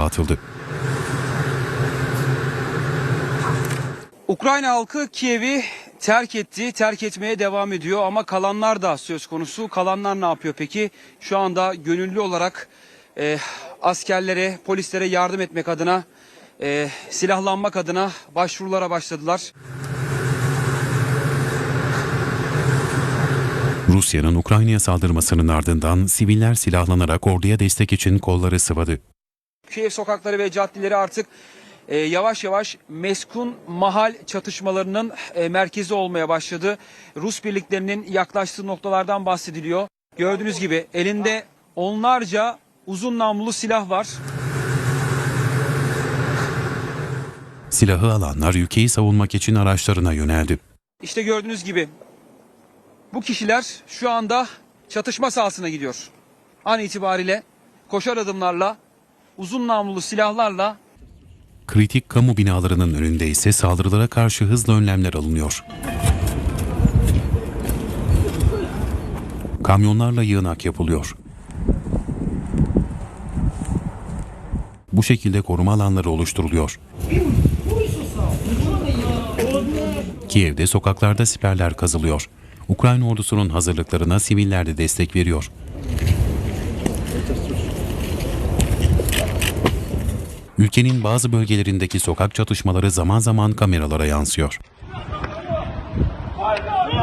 atıldı. Ukrayna halkı Kiev'i terk etti, terk etmeye devam ediyor ama kalanlar da söz konusu. Kalanlar ne yapıyor peki? Şu anda gönüllü olarak e, askerlere, polislere yardım etmek adına, e, silahlanmak adına başvurulara başladılar. Rusya'nın Ukrayna'ya saldırmasının ardından siviller silahlanarak orduya destek için kolları sıvadı. Kiev sokakları ve caddeleri artık e, yavaş yavaş meskun mahal çatışmalarının e, merkezi olmaya başladı. Rus birliklerinin yaklaştığı noktalardan bahsediliyor. Gördüğünüz gibi elinde onlarca uzun namlulu silah var. Silahı alanlar ülkeyi savunmak için araçlarına yöneldi. İşte gördüğünüz gibi bu kişiler şu anda çatışma sahasına gidiyor. An itibariyle koşar adımlarla, uzun namlulu silahlarla Kritik kamu binalarının önünde ise saldırılara karşı hızlı önlemler alınıyor. Kamyonlarla yığınak yapılıyor. Bu şekilde koruma alanları oluşturuluyor. Kiev'de sokaklarda siperler kazılıyor. Ukrayna ordusunun hazırlıklarına siviller de destek veriyor. ülkenin bazı bölgelerindeki sokak çatışmaları zaman zaman kameralara yansıyor. Haydi, haydi.